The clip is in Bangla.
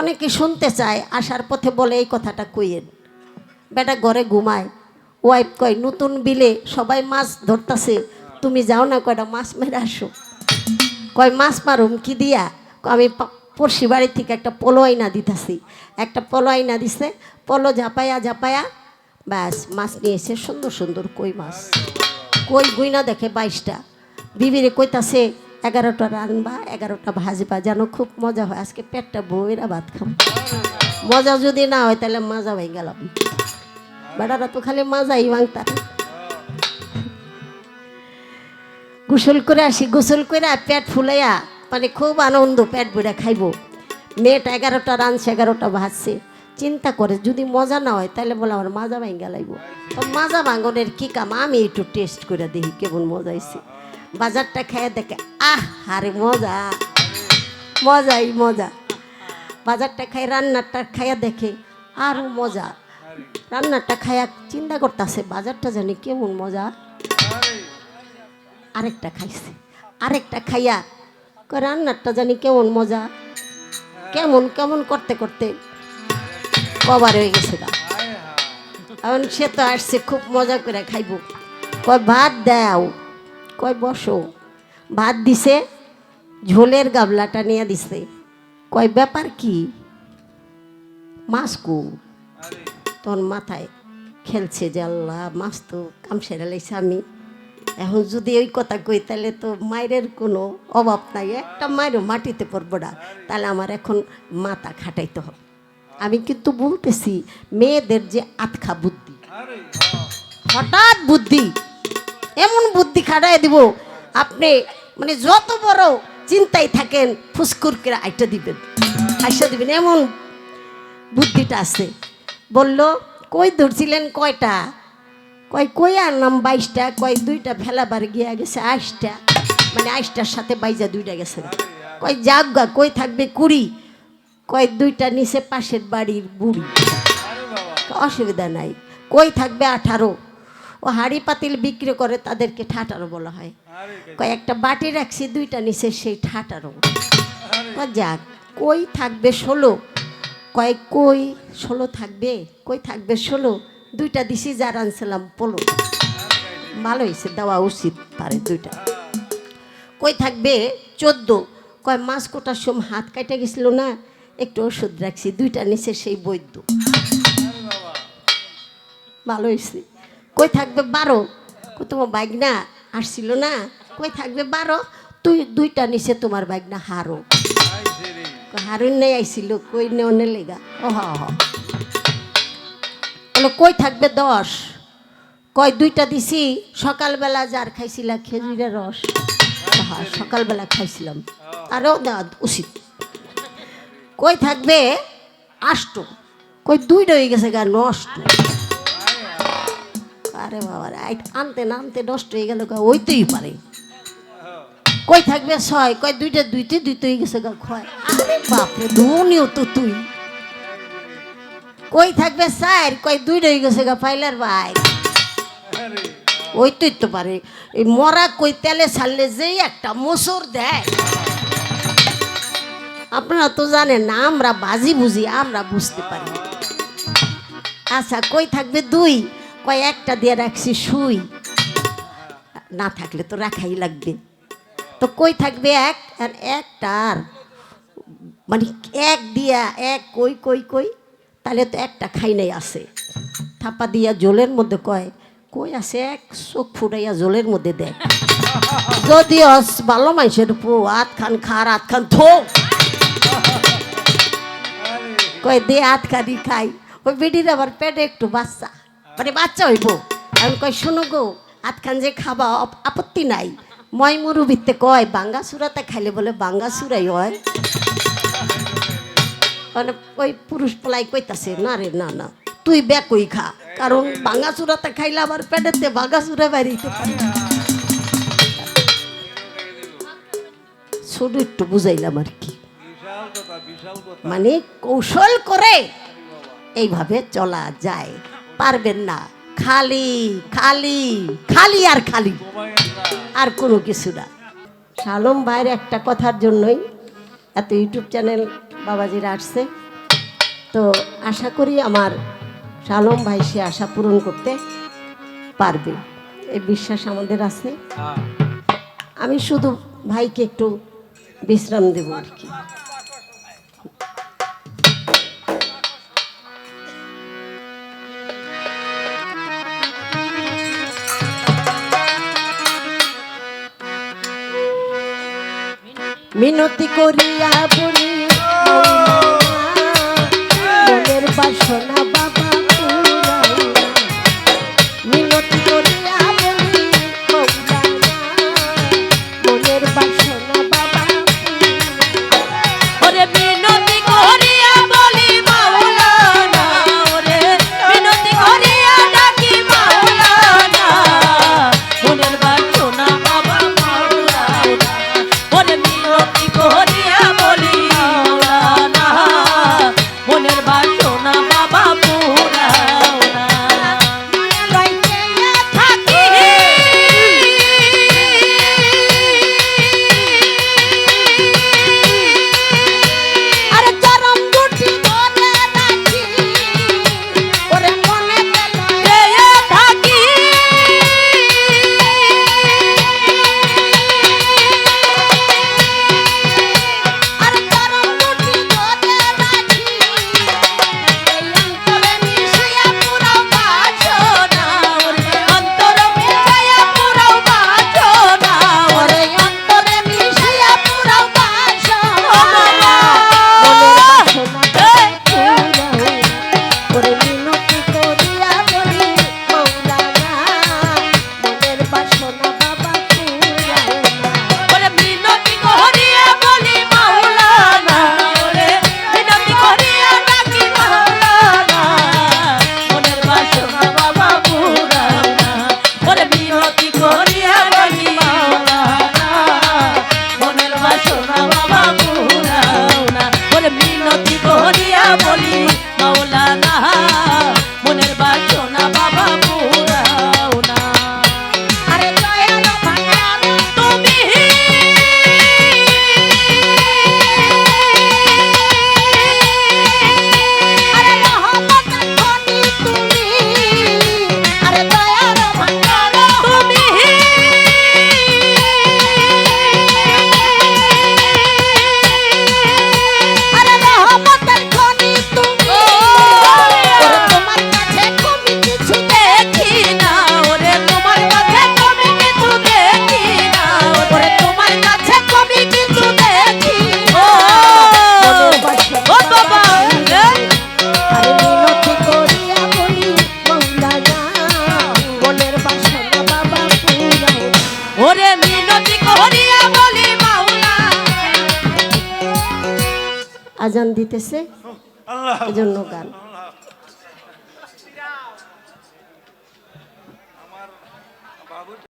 অনেকে শুনতে চায়, আসার পথে বলে, এই কথাটা কইয়েন। বেটা ঘরে ঘুমায়। ওয়াইফ কয়, নতুন বিলে সবাই মাছ ধরতাছে, তুমি যাও না। কয়টা, মাছ মেরে আসো। কয়, মাছ মারুম, কি দিয়া? আমি পড়শি বাড়ি থেকে একটা পলো আইনা দিতেছি। একটা পলো আইনা দিছে, পলো ঝাপায়া ঝাপায়া, ব্যাস, মাছ নিয়ে এসে সুন্দর সুন্দর কই মাছ। কই গুইনা দেখে বাইশটা। বিবিরে কইতাছে এগারোটা রানবা এগারোটা ভাজবা যেন খুব মজা হয়। আজকে পেটটা বইরা ভাত খাম মজা যদি না হয়, তাহলে মাজা হয়ে গেলাম। বেড়ারা তো খালি মাজাই ভাঙতার গোসল করে আসি, গোসল করে পেট ফুলাইয়া মানে খুব আনন্দ পেট ভরে খাইব। মেয়েটা এগারোটা রানছে এগারোটা ভাজছে। চিন্তা করে, যদি মজা না হয়, তাহলে বলে আমার মাজা ভাঙ্গা লাগবো। মাজা ভাঙনের কি কাম? আমি একটু টেস্ট করে দেখি কেমন মজা বাজারটা খেয়ে দেখে, আহ, আরে মজা। মজাই মজা। বাজারটা খাই, রান্নাটা খাইয়া দেখে আরও মজা। রান্নাটা খাইয়া চিন্তা করতেছে, বাজারটা জানি কেমন মজা। আরেকটা খাইছে। আরেকটা খাইয়া রান্নাটা জানি কেমন মজা। কেমন কেমন করতে করতে কবার হয়ে গেছে এখন সে তো আসছে, খুব মজা করে খাইব। ভাত দাও। কয়, বসো। ভাত দিছে, ঝোলের গাবলাটা নিয়ে দিছে। কয়, ব্যাপার কি? মাছ কু? তোর মাথায় খেলছে যে আল্লাহ, মাছ তো কাম সেরা লাইছে আমি। এখন যদি ওই কথা কই, তাহলে তো মায়ের কোনো অভাব নাই। একটা মায়েরও মাটিতে পড়ব না। তাহলে আমার এখন মাথা খাটাইতে হবে। আমি কিন্তু বলতেছি, মেয়েদের যে আতখা বুদ্ধি। হঠাৎ বুদ্ধি। এমন বুদ্ধি খাটাই দিব, আপনি মানে যত বড় চিন্তায় থাকেন ফুসকুর করে আইটা দিবেন। আইসা দিবেন, এমন বুদ্ধিটা আছে। বলল, কই ধরছিলেন কয়টা? কয়, কই আনলাম বাইশটা? কয়, দুইটা ফেলাবার গিয়া গেছে, আইসটা। মানে আইসটার সাথে বাইজা দুইটা গেছে। কয়, যাক গা, কই থাকবে কুড়ি? কয়, দুইটা নিচে পাশের বাড়ির বুড়ি। অসুবিধা নাই। কই থাকবে আঠারো? ও হাড়ি পাতিল বিক্রি করে তাদেরকে ঠাটারো বলা হয়। কয়েকটা বাটি রাখছি দুইটা নিচে সেই ঠাটারো। যাক কই থাকবে ষোলো? কয়েক কই ষোলো থাকবে? কই থাকবে ষোলো? দুইটা দিছি যার আনছিলাম পোলো ভালো হয়েছে দেওয়া উচিত পারে দুইটা। কই থাকবে চোদ্দ? কয় মাছ কোটার সময় হাত কাটে গেছিল না একটু ওষুধ রাখছি দুইটা নিচে সেই বৈদ্য। ভালো হয়েছে। কই থাকবে বারো? তোমার বাইক না আসছিল না? কই থাকবে বারো? তুই দুইটা নিচে তোমার বাইক না হারো হারুন নেই আইছিল, কই নেওনে লেগা? ও হ কই থাকবে দশ? কয় দুইটা দিছি, সকালবেলা যার খাইছিলা খেজুরের রস। সকালবেলা খাইছিলাম। আরও দেওয়া উচিত। কই থাকবে আষ্ট? কই দুইটা হয়ে গেছে গা নষ্ট। আরে বাবা রে, আনতে না আনতে নষ্ট হয়ে গেল ওইতেই পারে। কই থাকবে ছয়? কয় দুইটা দুইতে দুইতে হয়ে গেছে গা খয় আরে বাপরে ধুনিও তো তুই। কই থাকবে চার? কয় দুইটা হয়ে গেছে গা পাইলার ভাই। ওইতেই তো পারে। এই মরা কই তেলে ছাড়লে যেই একটা মোসর দেয়। আপনারা তো জানেন না আমরা বাজি বুঝি আমরা বুঝতে পারি আচ্ছা কই থাকবে দুই? কয়, একটা দিয়ে রাখছি, শুই। না থাকলে তো রাখাই লাগবে। তো কই থাকবে এক আর একটার মানে এক দিয়া এক, কই কই কই? তাহলে তো একটা খাই নাই আছে। থাপা দিয়া জলের মধ্যে কয়, কই আছে এক? চোখ ফুটাইয়া জলের মধ্যে দেয়। যদি অস ভালো মানুষের পো আত খান খার আত খান থো কয়, দে আত খানি খাই। ওই বেডির আবার পেটে একটু বাচ্চা। মানে বাচ্চা হইব। আমি কয় শোনো গো আত খান যে খাবা আপত্তি নাই। ময় মুরুবিতে কয়, বাঙ্গা সুরাতে খাইলে বলে বাঙ্গা সুরাই হয়। মানে ওই পুরুষ পলাই কইতাছে, না রে, না না, তুই বেকই খা, কারণ বাঙ্গা চূড়াতে খাইলে আবার পেটেতে বাঙ্গা বাড়িতে পারে। ছোট একটু বুঝাইলাম আর কি। মানে কৌশল করে, এইভাবে চলা যায়। পারবেন না। খালি খালি খালি আর খালি। আর কোনো কিছু না। শালম ভাইয়ের একটা কথার জন্যই এত ইউটিউব চ্যানেল বাবাজির আসছে। তো আশা করি আমার শালম ভাই সে আশা পূরণ করতে পারবে। এই বিশ্বাস আমাদের আছে। হ্যাঁ। আমি শুধু ভাইকে একটু বিশ্রাম দেবো আর কি। মিনতি করিয়া বলি আজান দিতেছে? এজন্য গান।